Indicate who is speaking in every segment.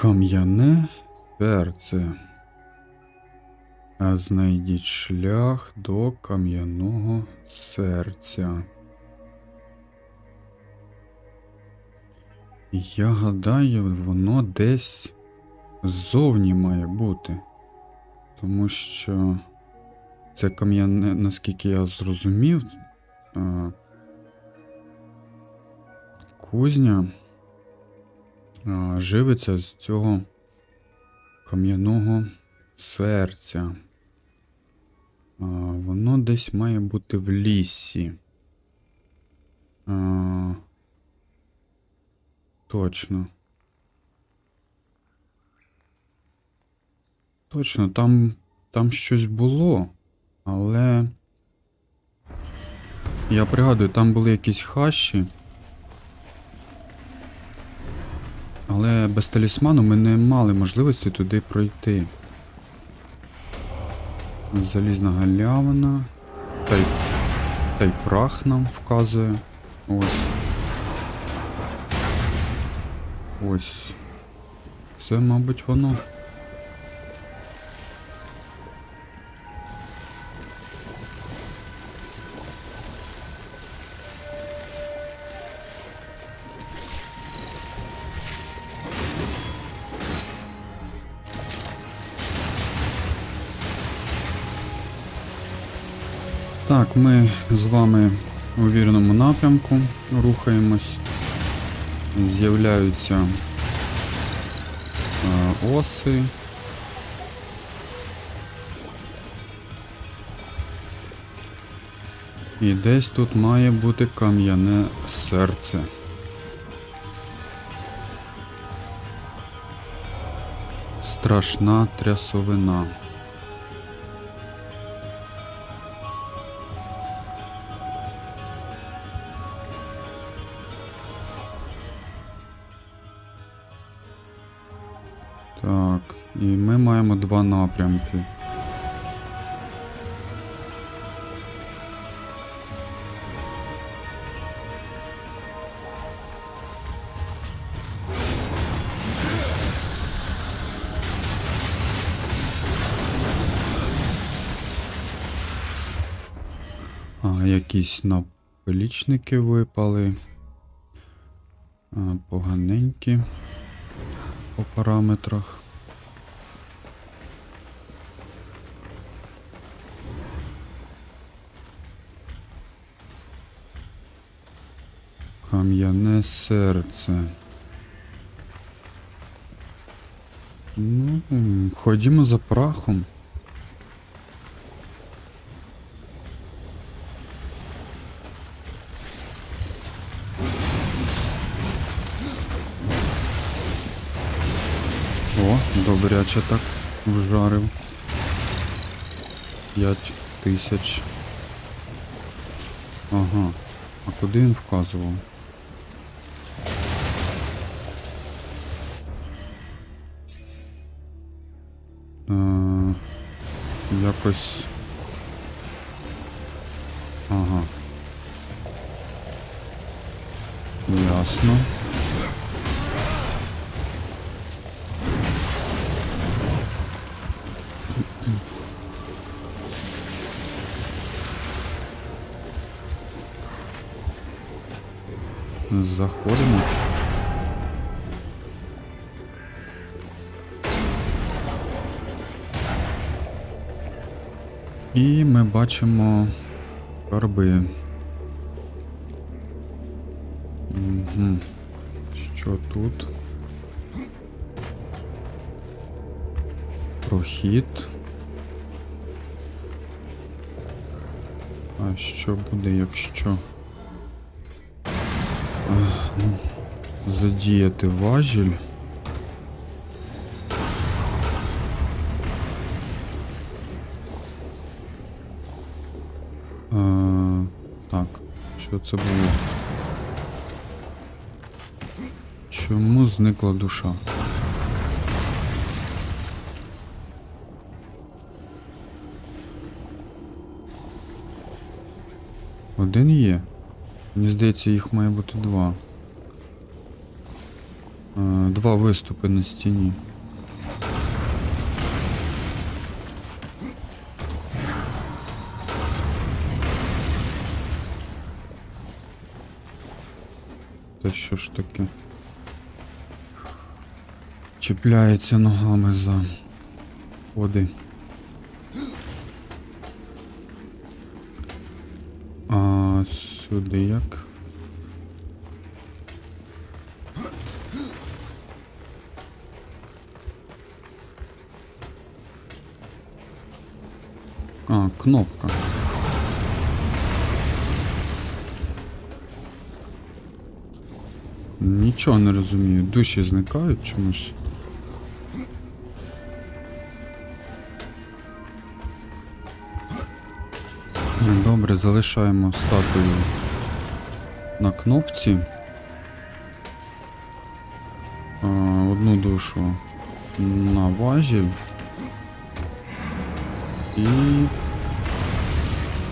Speaker 1: Кам'яне серце. А Знайдіть шлях до кам'яного серця. Я гадаю, воно десь ззовні має бути. Тому що це кам'яне, наскільки я зрозумів, кузня живиться з цього кам'яного серця. Воно десь має бути в лісі. Точно. Точно, там, там щось було, але. Я пригадую, там були якісь хащі. Але без талісману ми не мали можливості туди пройти. Залізна галявина. Та й, та й прах нам вказує. Ось. Ось. Це, мабуть, воно. Ми з вами у вірному напрямку рухаємось. З'являються е, оси. І десь тут має бути кам'яне серце. Страшна трясовина. Два напрямки. А, якісь наплічники випали. Поганенькі по параметрах. Кам'яне серце. Ну, ходімо за прахом. О, добряче так вжарив. П'ять тисяч. Ага. А куди він вказував? Якось. Ага. Ясно. Заходимо. І ми бачимо карби. Угу. Що тут? Прохід. А що буде, якщо? Ну, задіяти важіль. Це було? Чому зникла душа? Один є. Мені здається, їх має бути два. Е, Два виступи на стіні. Чіпляється ногами за води. А сюди як? А, кнопка. Нічого не розумію. Душі зникають чомусь. Залишаємо статую на кнопці. Одну душу на важіль. І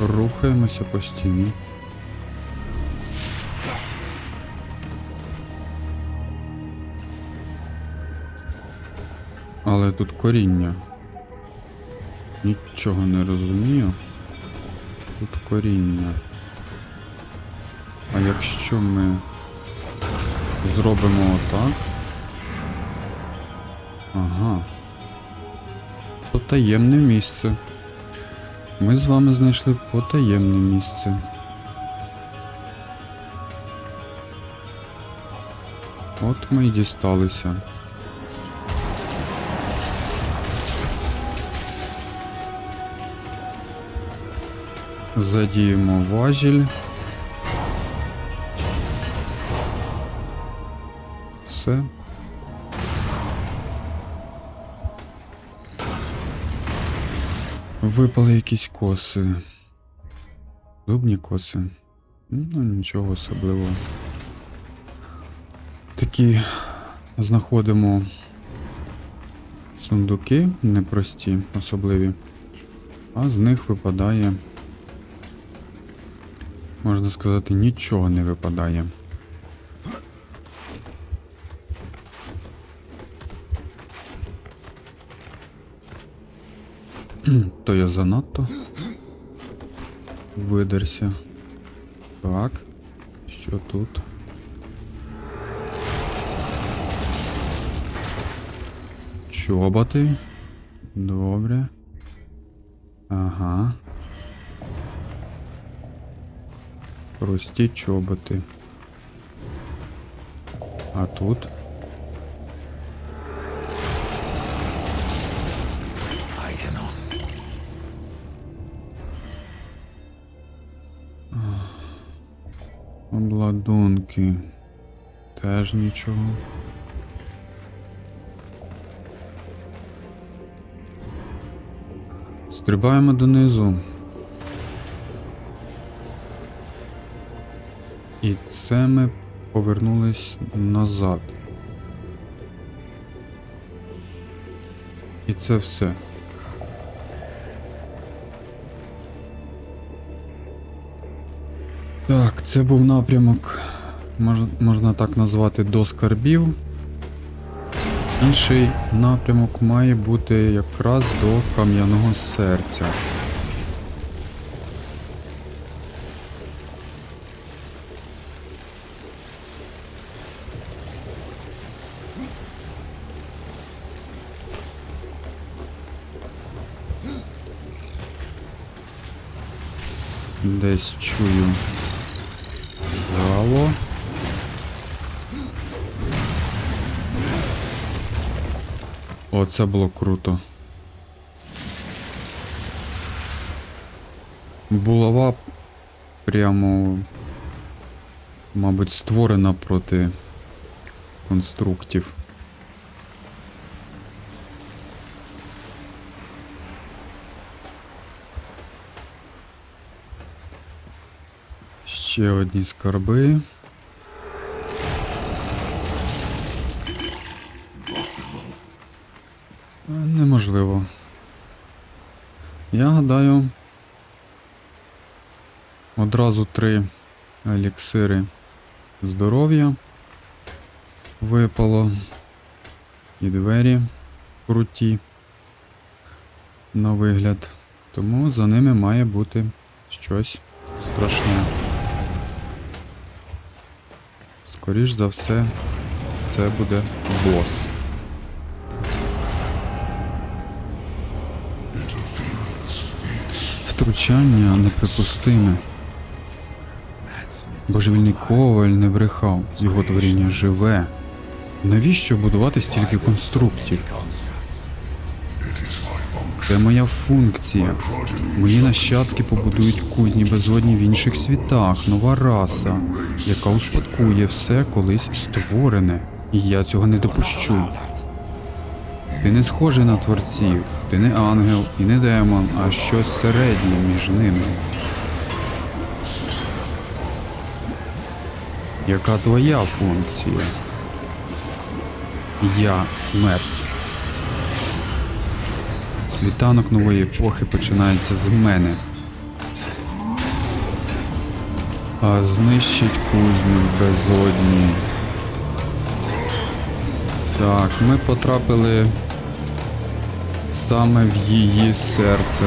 Speaker 1: рухаємося по стіні. Але тут коріння. Нічого не розумію. Тут коріння. А якщо ми зробимо отак. Ага. Потаємне місце. Ми з вами знайшли потаємне місце. От ми й дісталися. Задіємо важіль. Все. Випали якісь коси. Зубні коси. Ну, нічого особливого. Такі знаходимо сундуки непрості, особливі. А з них випадає. Можна сказати, нічого не випадає. То я занадто видерся. Так. Що тут? Чоботи. Добре. Ага. Прості чоботи. А тут? Обладунки. Теж нічого. Стрибаємо донизу. І це ми повернулись назад. І це все. Так, це був напрямок, мож, можна так назвати, до скарбів. Інший напрямок має бути якраз до кам'яного серця. Десь чую. Жало. О, це було круто. Булава прямо, мабуть, створена проти конструктів. Ще одні скарби. Е, Неможливо. Я гадаю. Одразу три еліксири здоров'я. випало. І двері круті. На вигляд. Тому за ними має бути щось страшне. Скоріш за все, це буде бос. Втручання неприпустиме. Божевільний коваль не брехав, його творіння живе. Навіщо будувати стільки конструктів? Це моя функція. Мої нащадки побудують кузні безодні в інших світах, нова раса, яка успадкує все колись створене. І я цього не допущу. Ти не схожий на творців, ти не ангел і не демон, а щось середнє між ними. Яка твоя функція? Я смерть. Світанок нової епохи починається з мене. А знищить кузню безодні. Так, ми потрапили саме в її серце.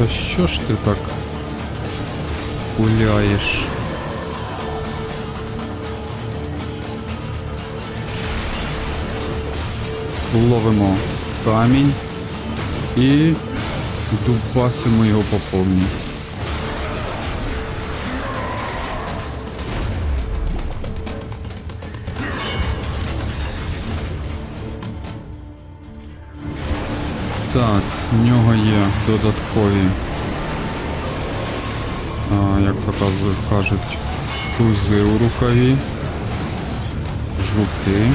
Speaker 1: Та що ж ти так гуляєш? Ловимо камінь і дубасимо його по повній. В нього є додаткові, а, як то кажуть, тузи у рукаві, жуки,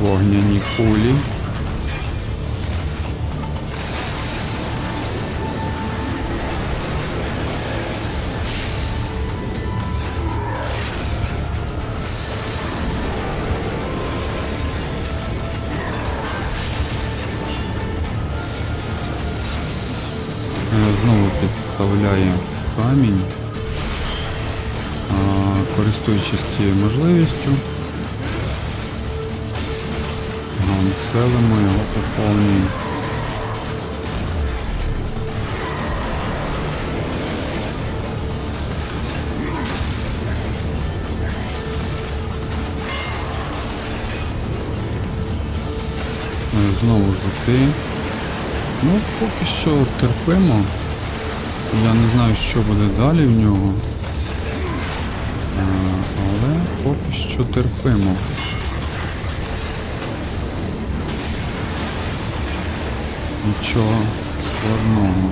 Speaker 1: вогняні кулі. Користуючись цією можливістю. Селимо його по повній. Е, Знову жути. Ну, поки що терпимо. Я не знаю, що буде далі в нього. Поки що терпимо. Нічого складного.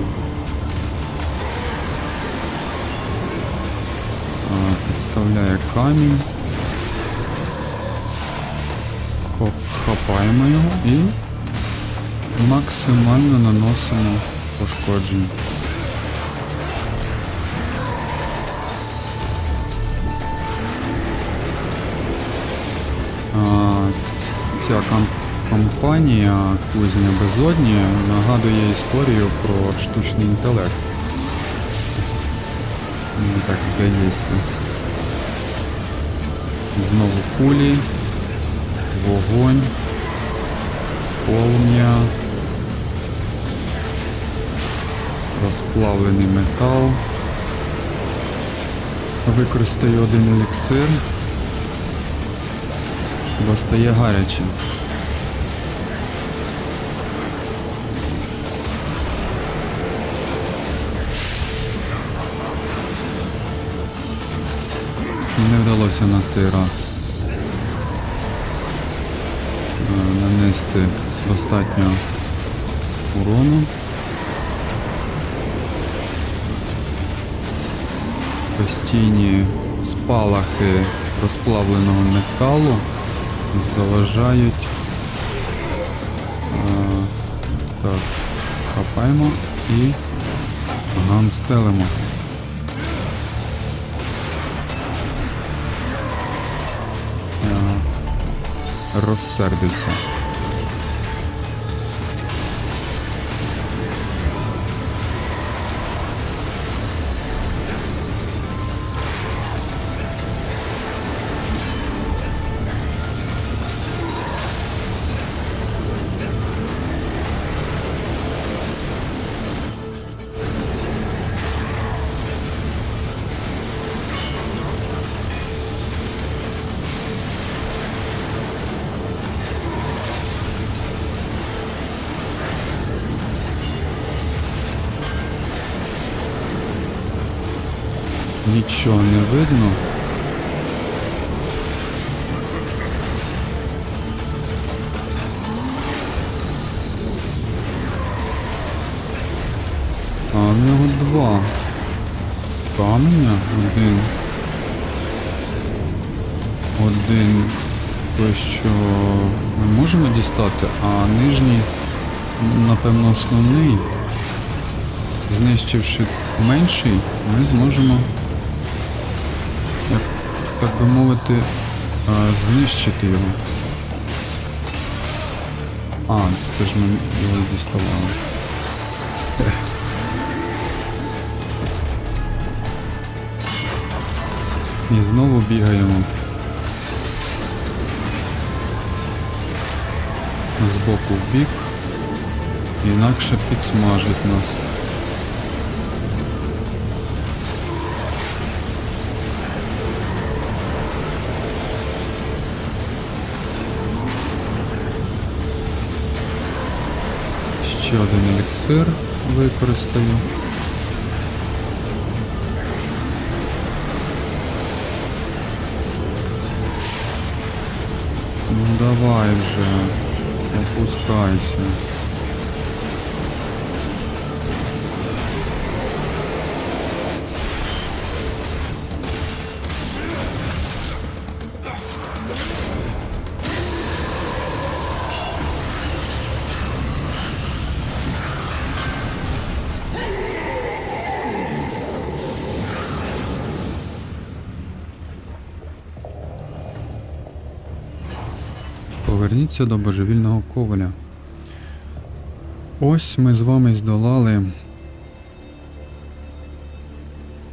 Speaker 1: Підставляє камінь. Хоп, хапаємо його і максимально наносимо пошкоджень. Ця компанія Кузня Безодні нагадує історію про штучний інтелект. Мені так здається. Знову кулі, вогонь, полум'я, розплавлений метал. Використаю один еліксир, бо стає гаряче. Не вдалося на цей раз е, достатньо урону. Постійні спалахи розплавленого металу заважають. А, так, хапаємо і гамстелимо. розсердився. Нічого не видно. А в нього два. Каменя, один. Один той, що ми можемо дістати, а нижній, напевно, основний. Знищивши менший, ми зможемо, так би мовити, знищити його. А, це ж ми його діставали. І знову бігаємо. З боку в бік. Інакше підсмажить нас. Ще один еліксир використаю. Ну давай вже, опускайся. Поверніться до божевільного коваля. Ось ми з вами здолали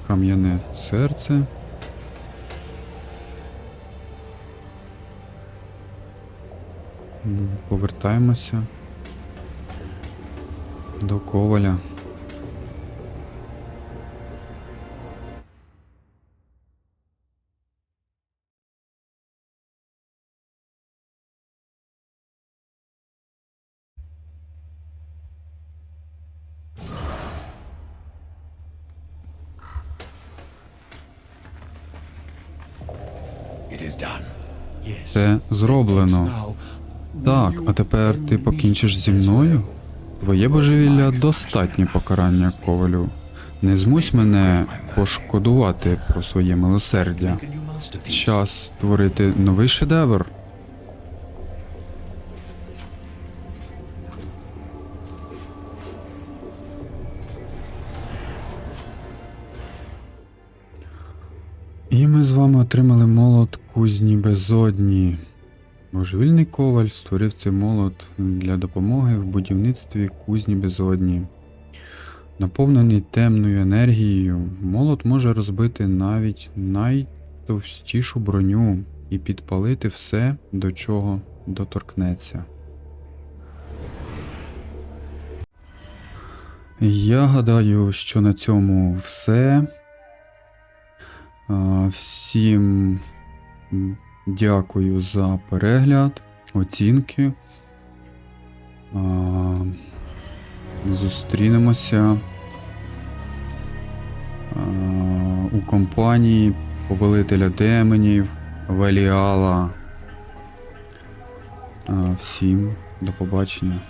Speaker 1: кам'яне серце. Повертаємося до коваля. Покінчиш зі мною? Твоє божевілля достатнє покарання ковалю. Не змусь мене пошкодувати про своє милосердя. Час створити новий шедевр. І ми з вами отримали молот кузні безодні. Божевільний коваль створив цей молот для допомоги в будівництві кузні безодні. Наповнений темною енергією, молот може розбити навіть найтовстішу броню і підпалити все, до чого доторкнеться. Я гадаю, що на цьому все. Всім дякую за перегляд, оцінки. Зустрінемося у компанії повелителя демонів Веліала. Всім До побачення.